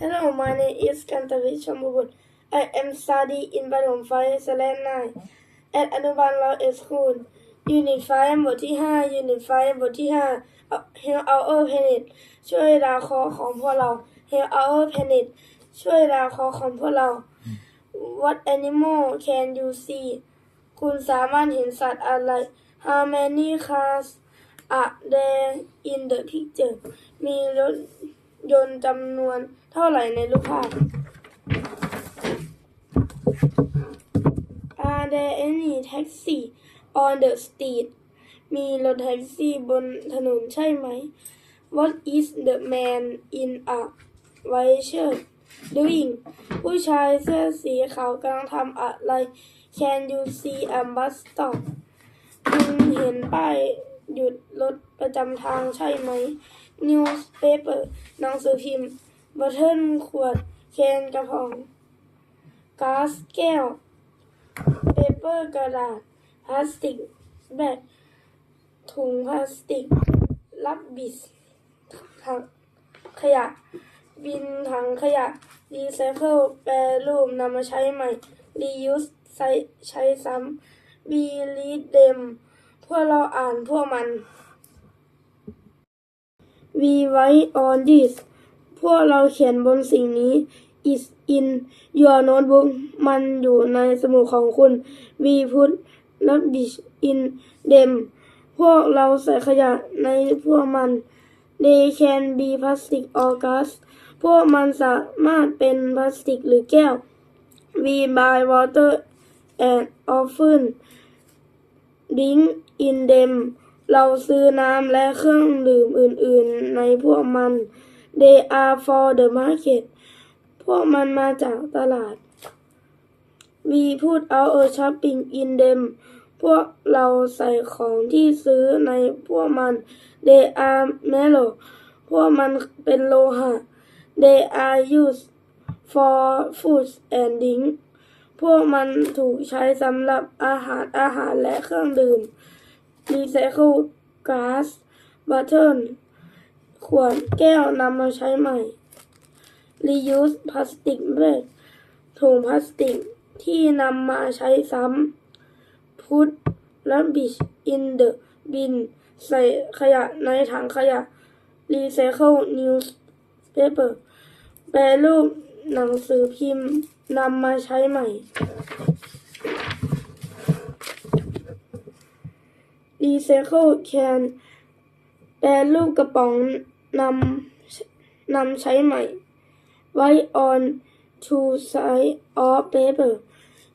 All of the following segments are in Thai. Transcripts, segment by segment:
Hello, my name is Kantavi Chambubut. I am studying in Badom 5 Salant 9 at อนุบาล Law School Unit 5บทที่ 5 Unit 5บทที่ 5 Help our planet ช่วยดาวเคราะห์ของพวกเรา Help our planet ช่วยดาวเคราะห์ของพวกเรา What animal can you see คุณสามารถเห็นสัตว์อะไร How many cars are there in the picture มีรถ ยนต์จำนวนเท่าไหร่ในรูปภาพ Are there any taxi on the street มีรถแท็กซี่บนถนนใช่ไหม What is the man in a white shirt doing ผู้ชายเสื้อสีขาวกำลังทำอะไร Can you see a bus stop คุณเห็นป้าย หยุดรถประจำทางใช่ไหม Newspaper หนังสือพิมพ์ Bottle ขวด แคนกระป๋องก๊าซแก้วเปเปอร์กระดาษ พลาสติก แบกถุงพลาสติก รับบิสถังขยะ บินถังขยะ รีไซเคิล แปรรูปนำมาใช้ใหม่ รียูสใช้ซ้ำ บีรีดเดม พวกเราอ่านพวกมัน We write on this พวกเราเขียนบนสิ่งนี้ is in your notebook มันอยู่ในสมุดของคุณ we put rubbish in them พวกเราใส่ขยะในพวกมัน they can be plastic or glass พวกมันสามารถเป็นพลาสติกหรือแก้ว we buy water and often ดิ้งอินเดมเราซื้อน้ำและเครื่องดื่มอื่นๆ ในพวกมัน they are for the market พวกมันมาจากตลาด we put our shopping in them พวกเราใส่ของที่ซื้อในพวกมัน they are metal พวกมันเป็นโลหะ they are used for food and drink พวกมันถูกใช้สำหรับอาหารอาหารและเครื่องดื่ม recycle glass bottle ขวดแก้วนำมาใช้ใหม่ reuse พลาสติกแบกถุงพลาสติกที่นำมาใช้ซ้ำ put rubbish in the bin ใส่ขยะในถังขยะ recycle newspaper แปรรูปหนังสือพิมพ์ นำมาใช้ใหม่ recycle can แปรรูปกระป๋องนำนำใช้ใหม่ Write on two sides of paper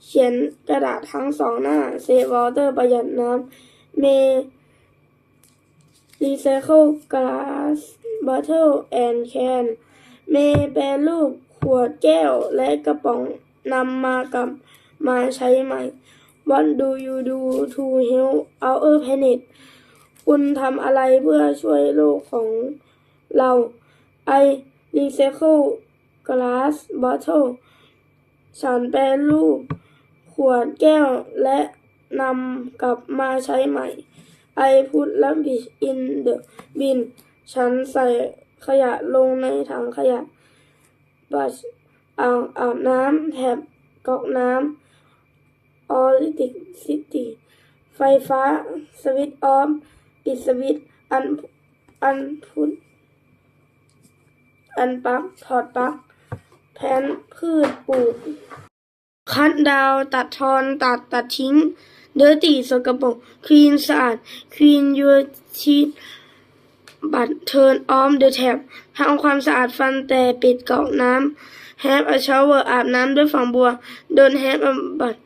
เขียนกระดาษทั้งสองหน้า Save water ประหยัดน้ำ May recycle glass bottle and can May แปรรูป ขวดแก้วและกระป๋องนำมากลับมาใช้ใหม่ What do you do to help our planet คุณทำอะไรเพื่อช่วยโลกของเรา I recycle glass bottle ฉันแปรรูปขวดแก้วและนำกลับมาใช้ใหม่ I put rubbish in the bin ฉันใส่ขยะลงในถังขยะ brush อ่างอาบน้ำแถบก๊อกน้ำ electricity ไฟฟ้า สวิตช์ออฟปิดสวิตช์อันอันพุทอันปลั๊กถอดปลั๊กแผนพืชปลูก คัดดาวตัดทอนตัดตัดทิ้ง เดอร์ตีสกปรกคลีนสะอาดคลีนยูที บัตเทิร์นออมเดอะแท็บทำความสะอาดฟันแต่ปิดก๊อกน้ำ have a shower อาบน้ำด้วยฝังบัว don't have a bath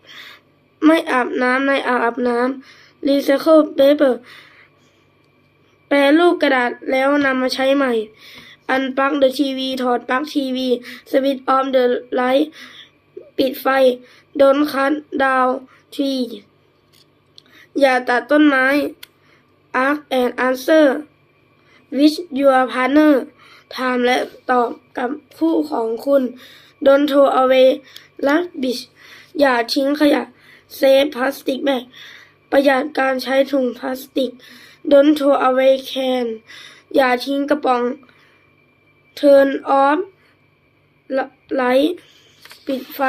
ไม่อาบน้ำในอาอาบน้ำ recycle paper แปรรูปกระดาษแล้วนำมาใช้ใหม่ unplug the TV ถอดปลั๊กทีวี switch off the light ปิดไฟ don't cut down tree อย่าตัดต้นไม้ ask and answer with your partner ถามและตอบกับคู่ของคุณ don't throw away rubbish อย่าทิ้งขยะ save plastic bag ประหยัดการใช้ถุงพลาสติก don't throw away can อย่าทิ้งกระป๋อง turn off ไลท์ปิดไฟ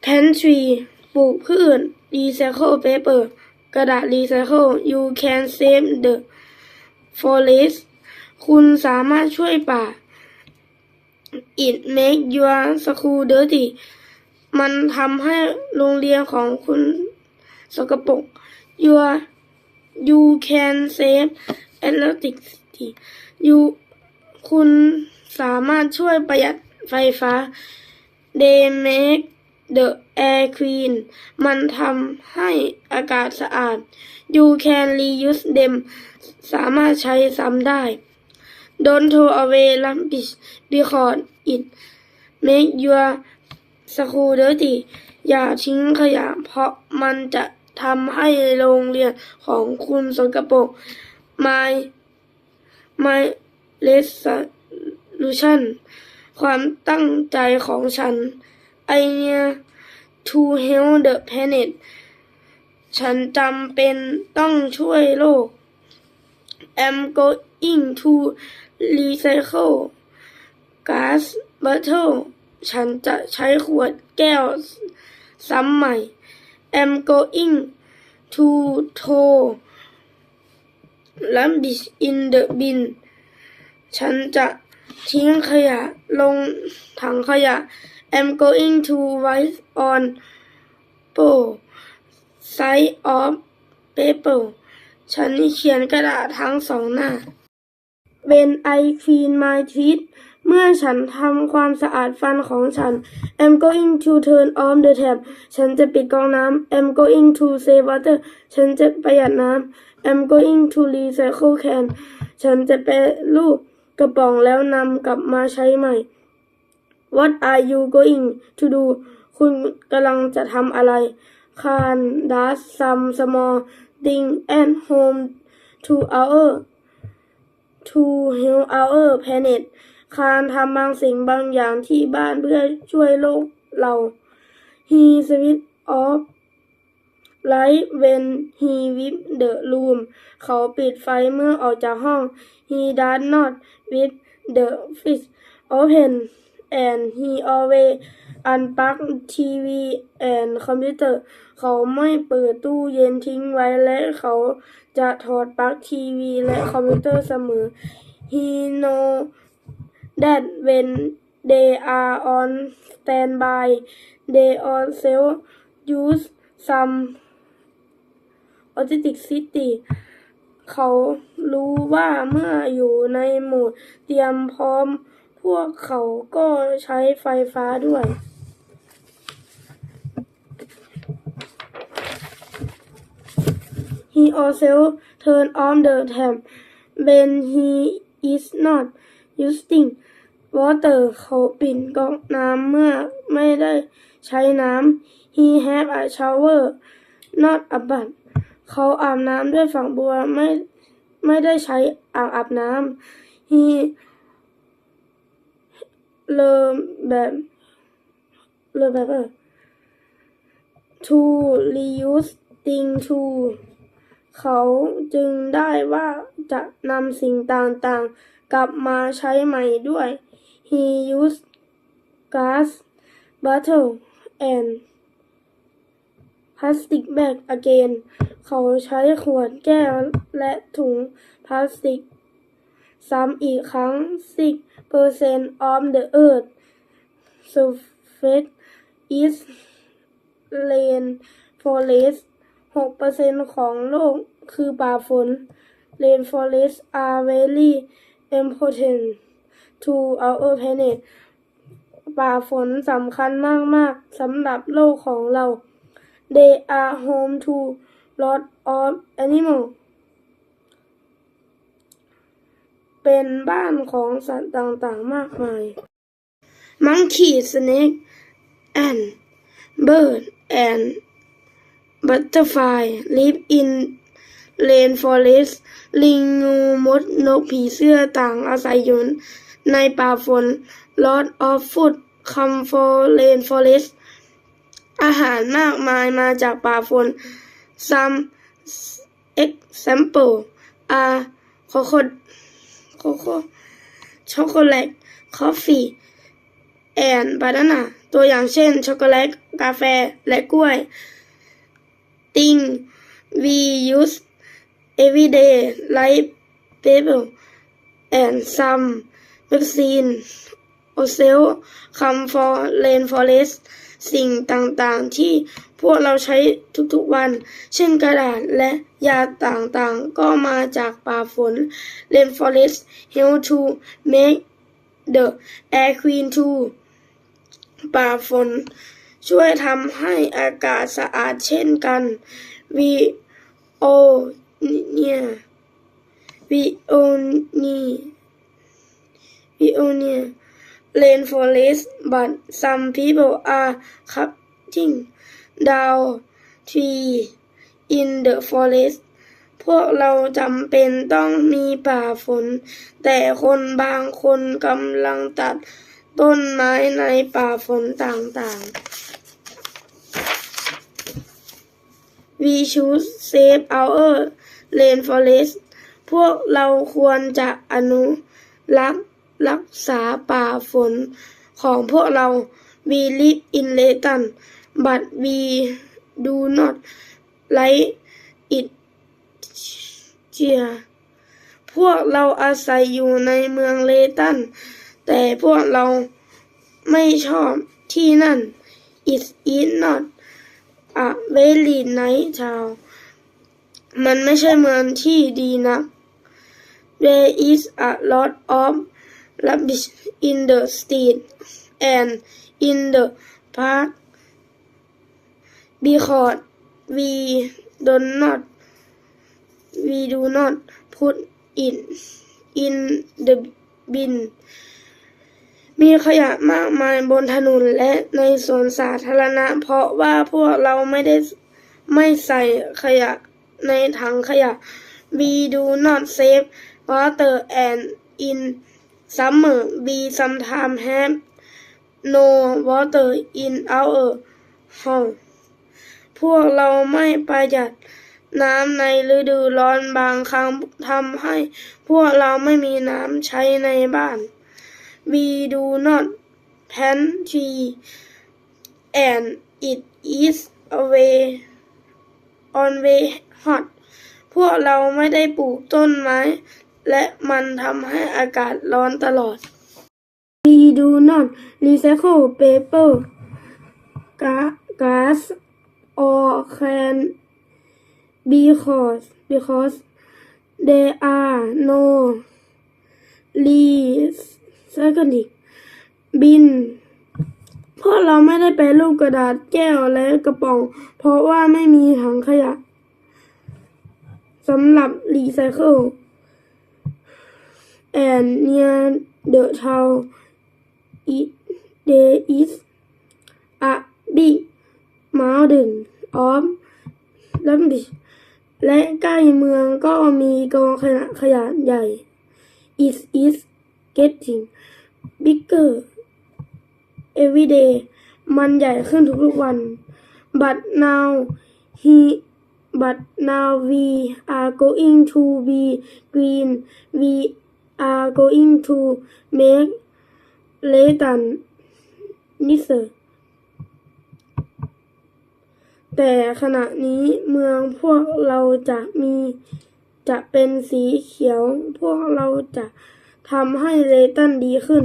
แพนทรีปลูกพืชรีไกระดาษรีไซเคิล you can save the forest คุณสามารถช่วยป่า it make your school dirty มันทำให้โรงเรียนของคุณสกปรก your you can save electricity you คุณสามารถช่วยประหยัดไฟฟ้า they make the air clean มันทำให้อากาศสะอาด you can reuse them สามารถใช้ซ้ำได้ don't throw away rubbish because it make your school dirty อย่าทิ้งขยะ เพราะมันจะทำให้โรงเรียนของคุณสกปรก my my resolution ความตั้งใจของฉัน I need to help the planet ฉันจำเป็นต้องช่วยโลก am going to recycle gas bottle ฉันจะใช้ขวดแก้วซ้ำใหม่ am going to throw rubbish in the bin ฉันจะทิ้งขยะลงถังขยะ am going to write on both side of paper ฉันเขียนกระดาษทั้งสองหน้า When I clean my teeth เมื่อฉันทำความสะอาดฟันของฉัน I'm going to turn on the tap ฉันจะปิดก๊อกน้ำ I'm going to save water ฉันจะประหยัดน้ำ I'm going to recycle can ฉันจะแปรรูปกระป๋องแล้วนำกลับมาใช้ใหม่ What are you going to do คุณกำลังจะทำอะไร Can does some small thing at home to our to help our planet คานทำบางสิ่งบางอย่างที่บ้านเพื่อช่วยโลกเรา He switch off light when he with the room เขาปิดไฟเมื่อออกจากห้อง He does not with the fridge open and he always unplug TV and computer เขาไม่เปิดตู้เย็นทิ้งไว้และเขาจะถอดปลั๊กทีวีและคอมพิวเตอร์เสมอ He know that when they are on standby they also use some authenticity เขารู้ว่าเมื่ออยู่ในโหมดเตรียมพร้อม พวกเขาก็ใช้ไฟฟ้าด้วย He also turn on the tap when he is not using water เขาปิดก๊อกน้ำเมื่อไม่ได้ใช้น้ำ He have a shower not a bath เขาอาบน้ำด้วยฝักบัวไม่ไม่ได้ใช้อ่างอาบน้ำ He เริ่มแบบเริ่มแบบ to reuse thing to เขาจึงได้ว่าจะนำสิ่งต่างๆ กลับมาใช้ใหม่ด้วย He used gas bottle and plastic bag again เขาใช้ขวดแก้วและถุงพลาสติก ซ้ำอีกครั้ง 6% of the earth surface is rain forest 6%ของโลกคือป่าฝน Rainforests are very important to our planet ป่าฝนสำคัญมาก ๆสำหรับโลกของเรา They are home to lot of animals เป็นบ้านของสัตว์ต่างๆ มากมาย Monkey snake and bird and butterfly live in rainforest ลิงงูมดนกผีเสื้อต่างอาศัยอยู่ในป่าฝน Lot of food come from rainforest อาหารมากมายมาจากป่าฝน Some example are crocodile โกโก้ช็อกโกแลตคอฟฟี่แอนบานานาตัวอย่างเช่น ช็อกโกแลต กาแฟ และกล้วยติง we use every day like paper and some vaccine ourselves come for rainforest สิ่งต่างๆ ที่พวกเราใช้ทุกๆวัน เช่นกระดาษและยาต่างๆ ก็มาจากป่าฝน rainforest help to make the air clean too ป่าฝน ช่วยทำให้อากาศสะอาดเช่นกัน we all เนี่ย we all need we all need rainforest but some people are cutting down tree in the forest พวกเราจำเป็นต้องมีป่าฝน แต่คนบางคนกำลังตัดต้นไม้ในป่าฝนต่างๆ We should save our rainforest พวกเราควรจะอนุรักษ์ รักษาป่าฝนของพวกเรา We live in Leeton but we do not like it here พวกเราอาศัยอยู่ในเมืองเลตัน แต่พวกเราไม่ชอบที่นั่น It is not a very nice town มันไม่ใช่เมืองที่ดีนะ There is a lot of rubbish in the street and in the park because we do not we do not put it in the bin มีขยะมากมายบนถนนและในสวนสาธารณะ เพราะว่าพวกเราไม่ได้ไม่ใส่ขยะในถังขยะ We do not save water and in summer we sometimes have no water in our house พวกเราไม่ประหยัดน้ำในฤดูร้อนบางครั้งทำให้พวกเราไม่มีน้ำใช้ในบ้าน We do not plant tree and it is away on way hot พวกเราไม่ได้ปลูกต้นไม้ และมันทำให้อากาศร้อนตลอด We do not recycle paper glass, or can because because there are no recycling bin เพราะเราไม่ได้แปรรูปกระดาษแก้วและกระป๋อง เพราะว่าไม่มีถังขยะสำหรับรีไซเคิล and near the town it there is a big mountain of rubbish และใกล้เมืองก็มีกองขยะขยะใหญ่ it is getting bigger every day มันใหญ่ขึ้นทุกๆวัน but now he but now we are going to be green we are going to make Leighton nicer แต่ขณะนี้เมืองพวกเราจะมีจะเป็นสีเขียว พวกเราจะทำให้เลตันดีขึ้น